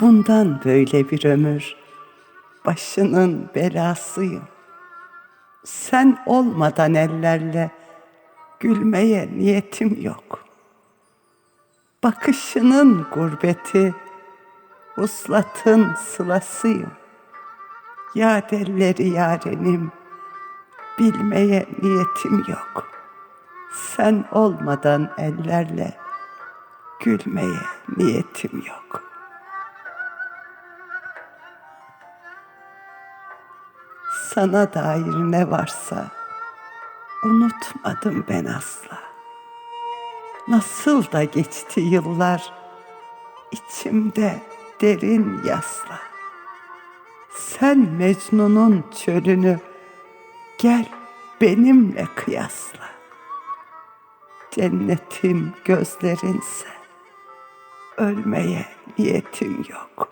Bundan böyle bir ömür başının belasıyım. Sen olmadan ellerle gülmeye niyetim yok. Bakışının gurbeti, uslatın sılasıyım. Yadelleri yarenim, bilmeye niyetim yok. Sen olmadan ellerle gülmeye niyetim yok. Sana dair ne varsa unutmadım ben asla. Nasıl da geçti yıllar içimde derin yasla. Sen Mecnun'un çölünü gel benimle kıyasla. Cennetim gözlerinse ölmeye niyetim yok.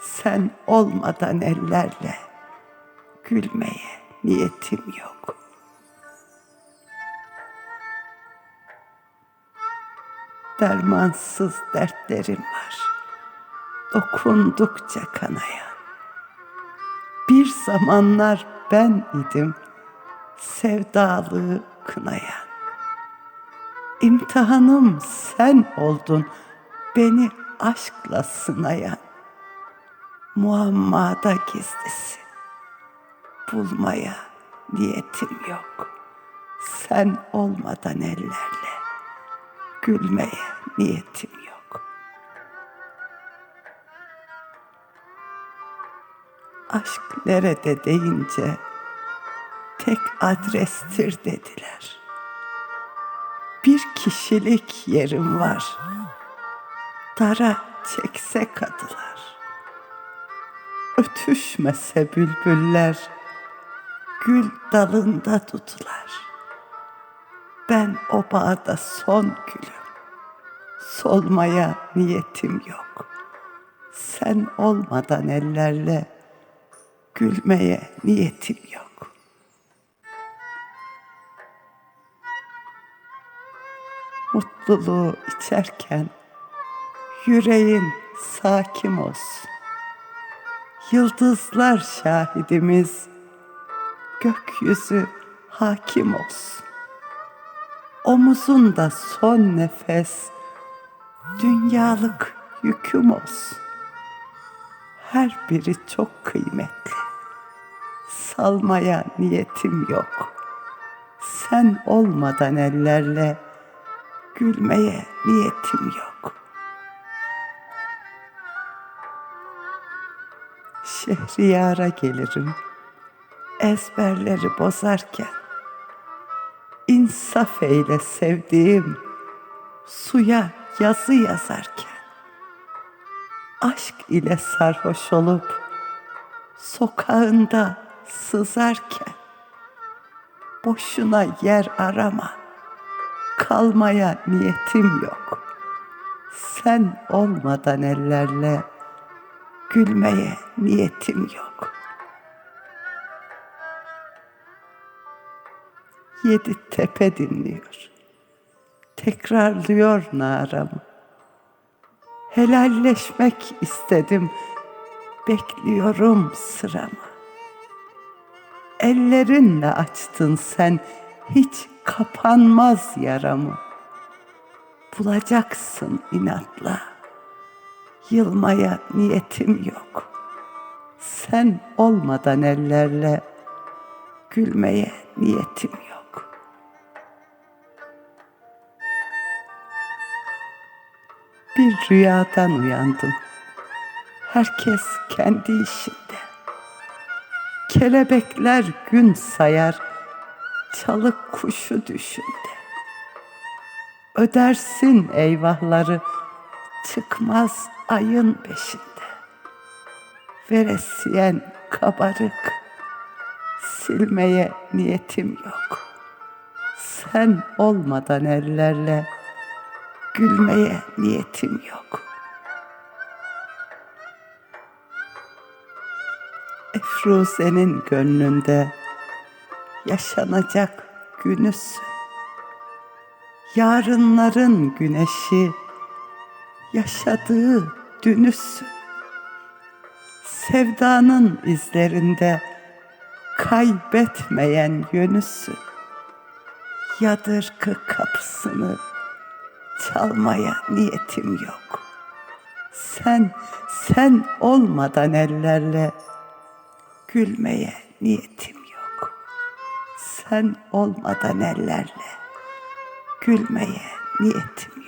Sen olmadan ellerle gülmeye niyetim yok. Dermansız dertlerim var. Dokundukça kanayan. Bir zamanlar ben idim sevdalığı kınayan. İmtihanım sen oldun beni aşkla sınayan. Muammada gizlisi bulmaya niyetim yok. Sen olmadan ellerle gülmeye niyetim yok. Aşk nerede deyince tek adrestir dediler. Bir kişilik yerim var. Dara çekse kadılar. Ötüşmese bülbüller gül dalında tutular. Ben o bağda son gülüm. Solmaya niyetim yok. Sen olmadan ellerle gülmeye niyetim yok. Mutluluğu içerken yüreğin sakin olsun. Yıldızlar şahidimiz, gökyüzü hakim olsun. Omuzunda son nefes, dünyalık yüküm olsun. Her biri çok kıymetli. Salmaya niyetim yok. Sen olmadan ellerle gülmeye niyetim yok. Şehriyara gelirim ezberleri bozarken insaf eyle sevdiğim suya yazı yazarken aşk ile sarhoş olup sokağında sızarken boşuna yer arama kalmaya niyetim yok sen olmadan ellerle gülmeye niyetim yok.'' Yedi tepe dinliyor. Tekrarlıyor naramı. Helalleşmek istedim, bekliyorum sıramı. Ellerinle açtın sen, hiç kapanmaz yaramı. Bulacaksın inatla, yılmaya niyetim yok. Sen olmadan ellerle gülmeye niyetim yok. Rüyadan uyandım. Herkes kendi işinde. Kelebekler gün sayar, çalık kuşu düşünde. Ödersin eyvahları, çıkmaz ayın peşinde. Veresiyen kabarık, silmeye niyetim yok. Sen olmadan ellerle gülmeye niyetim yok. Efruze'nin gönlünde yaşanacak günüsün. Yarınların güneşi yaşadığı dünüsün. sevdanın izlerinde kaybetmeyen yönüsün. Yadırgı kapısını çalmaya niyetim yok. Sen, sen olmadan ellerle gülmeye niyetim yok. Sen olmadan ellerle gülmeye niyetim yok.